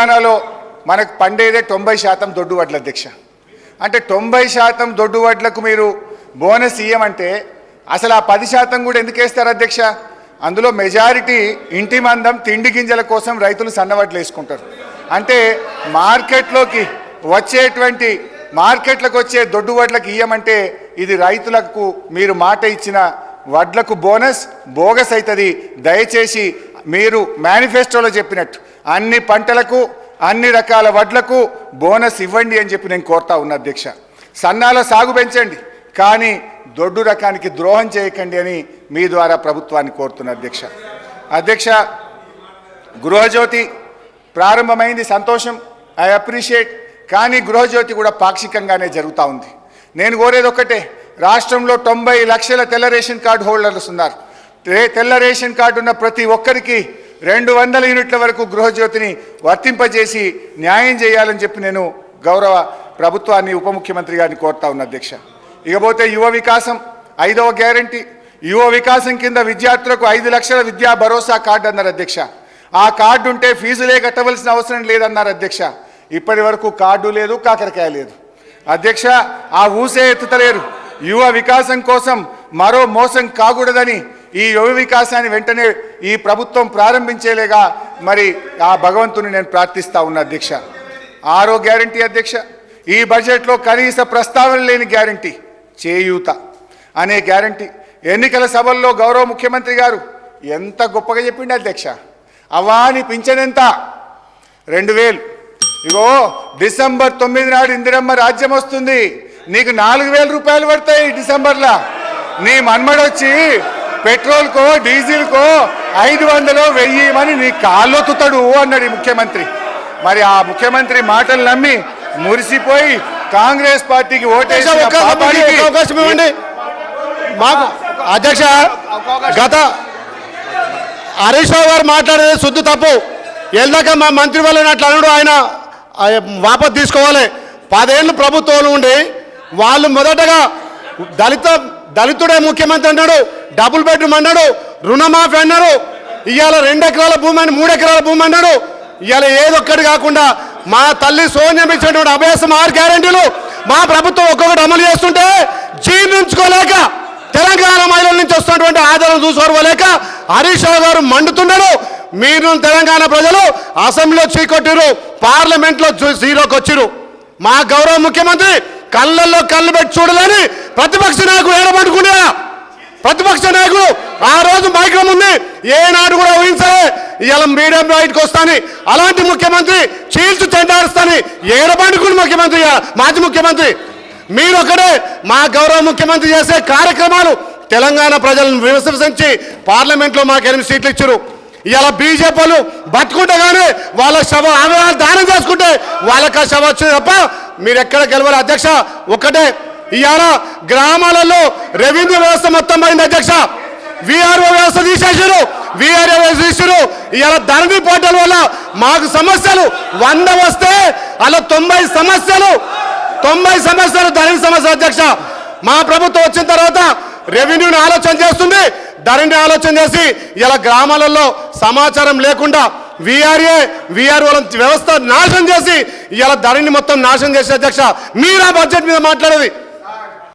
తెలంగాణలో మనకు పండేదే తొంభై శాతం దొడ్డు వడ్ల అధ్యక్ష. అంటే తొంభై శాతం దొడ్డు వడ్లకు మీరు బోనస్ ఇయ్యమంటే అసలు ఆ పది శాతం కూడా ఎందుకు వేస్తారు అధ్యక్ష? అందులో మెజారిటీ ఇంటి మందం తిండి గింజల కోసం రైతులు సన్నవడ్లు వేసుకుంటారు. అంటే మార్కెట్లోకి వచ్చేటువంటి మార్కెట్లకు వచ్చే దొడ్డు వడ్లకు ఇయ్యమంటే ఇది రైతులకు మీరు మాట ఇచ్చిన వడ్లకు బోనస్ బోగస్ అవుతుంది దయచేసి మీరు మేనిఫెస్టోలో చెప్పినట్టు. అన్ని పంటలకు అన్ని రకాల వడ్లకు బోనస్ ఇవ్వండి అని చెప్పి నేను కోరుతా ఉన్నా అధ్యక్ష. సన్నాల సాగు పెంచండి కానీ దొడ్డు రకానికి ద్రోహం చేయకండి అని మీ ద్వారా ప్రభుత్వాన్ని కోరుతున్న అధ్యక్ష. అధ్యక్ష గృహజ్యోతి ప్రారంభమైంది సంతోషం ఐ అప్రిషియేట్ కానీ గృహజ్యోతి కూడా పాక్షికంగానే జరుగుతూ ఉంది. నేను కోరేది ఒక్కటే రాష్ట్రంలో తొంభై లక్షల తెల్ల రేషన్ కార్డు హోల్డర్స్ ఉన్నారు. తెల్ల రేషన్ కార్డు ఉన్న ప్రతి ఒక్కరికి రెండు వందల యూనిట్ల వరకు గృహజ్యోతిని వర్తింపజేసి న్యాయం చేయాలని చెప్పి నేను గౌరవ ప్రభుత్వాన్ని ఉప ముఖ్యమంత్రి గారిని కోరుతా ఉన్న అధ్యక్ష. ఇకపోతే యువ వికాసం ఐదవ గ్యారంటీ. యువ వికాసం కింద విద్యార్థులకు ఐదు లక్షల విద్యా భరోసా కార్డు అన్నారు అధ్యక్ష. ఆ కార్డు ఉంటే ఫీజులే కట్టవలసిన అవసరం లేదన్నారు అధ్యక్ష. ఇప్పటి వరకు కార్డు లేదు కాకరకాయ లేదు. అధ్యక్ష ఆ ఊసే ఎత్తుతలేరు. యువ వికాసం కోసం మరో మోసం కాకూడదని ఈ యువ వికాసాన్ని వెంటనే ఈ ప్రభుత్వం ప్రారంభించేలేగా మరి ఆ భగవంతుని నేను ప్రార్థిస్తా ఉన్నా అధ్యక్ష. ఆరో గ్యారంటీ అధ్యక్ష. ఈ బడ్జెట్లో కనీస ప్రస్తావన లేని గ్యారంటీ. చేయూత. అనే గ్యారంటీ. ఎన్నికల సభల్లో గౌరవ ముఖ్యమంత్రి గారు ఎంత గొప్పగా చెప్పిండి అధ్యక్ష. అవాని పింఛనెంత రెండు వేలు. ఇగో డిసెంబర్ తొమ్మిది నాడు ఇందిరమ్మ రాజ్యం వస్తుంది. నీకు నాలుగు వేల రూపాయలు పడతాయి డిసెంబర్లో. నీ మన్మడొచ్చి పెట్రోల్కో డీజిల్కో ఐదు వందలు వెయ్యి అని నీ కాళ్ళొత్తుతాడు అన్నాడు ఈ ముఖ్యమంత్రి. మరి ఆ ముఖ్యమంత్రి మాటలు నమ్మి మురిసిపోయి కాంగ్రెస్ పార్టీకి అవకాశం ఇవ్వండి. మాకు అధ్యక్ష గత హరీష్ రావు గారు మాట్లాడేది శుద్ధి తప్పు. వెళ్దాక మా మంత్రి వాళ్ళని అట్లా అనడు ఆయన ఆయన వాపస్ తీసుకోవాలి. పదేళ్ళు ప్రభుత్వంలో ఉండి వాళ్ళు మొదటగా దళిత దళితుడే ముఖ్యమంత్రి అన్నాడు డబుల్ బెడ్రూమ్ అన్నాడు రుణమాఫీ అన్నాడు ఇవాళ రెండు ఎకరాల భూమి అని మూడు ఎకరాల భూమి అన్నాడు. ఇవాళ ఏదొక్కటి కాకుండా మా తల్లి సోనియం ఇచ్చినటువంటి అభ్యాసం ఆరు గ్యారంటీలు. మా ప్రభుత్వం ఒక్కొక్కటి అమలు చేస్తుంటే జీర్ణించుకోలేక తెలంగాణ మహిళల నుంచి వస్తున్నటువంటి ఆదరణ చూసుకోలేక హరీష్ రావు గారు మండుతున్నారు మీరు తెలంగాణ ప్రజలు అసెంబ్లీలో చీకొట్టిరు పార్లమెంట్లో జీరోకి వచ్చిరు మా గౌరవ ముఖ్యమంత్రి కళ్ళల్లో కళ్ళు పెట్టి చూడలేని ప్రతిపక్ష నాయకుడు ఏడబడుకునే ప్రతిపక్ష నాయకుడు ఆ రోజు మైక్రో ఉంది ఏనాడు కూడా ఊహించలే. ఇవాళ మీడియం బయటకు వస్తాని. అలాంటి ముఖ్యమంత్రి చీల్చు చెండారుస్తాని ఏడబడుకుని ముఖ్యమంత్రి మాజీ ముఖ్యమంత్రి. మీరు ఒకటే మా గౌరవ ముఖ్యమంత్రి చేసే కార్యక్రమాలు తెలంగాణ ప్రజలను విమర్శించి పార్లమెంట్లో మాకు ఎనిమిది సీట్లు ఇచ్చారు. ఇలా బీజేపీలు బతుకుంటే కానీ వాళ్ళ శవ ఆమె దానం చేసుకుంటే వాళ్ళకి ఆ శవ వచ్చింది తప్ప మీరు ఎక్కడ గెలవాలి అధ్యక్ష? ఒకటే ఇవాళ గ్రామాలలో రెవెన్యూ వ్యవస్థ మొత్తం పోయింది అధ్యక్ష. విఆర్ఓ వ్యవస్థ తీసేసారు విఆర్ఓ వ్యవస్థ తీసారు ఇవాళ ధరణి పోర్టల్ వల్ల మాకు సమస్యలు వంద వస్తే అలా తొంభై సమస్యలు తొంభై సమస్యలు ధరణి సమస్య అధ్యక్ష. మా ప్రభుత్వం వచ్చిన తర్వాత రెవెన్యూని ఆలోచన చేస్తుంది ధరణి ఆలోచన చేసి ఇలా గ్రామాలలో సమాచారం లేకుండా విఆర్ఏ విఆర్ఓల వ్యవస్థ నాశనం చేసి ఇలా ధరణి మొత్తం నాశనం చేసే అధ్యక్ష. మీరు ఆ బడ్జెట్ మీద మాట్లాడేది?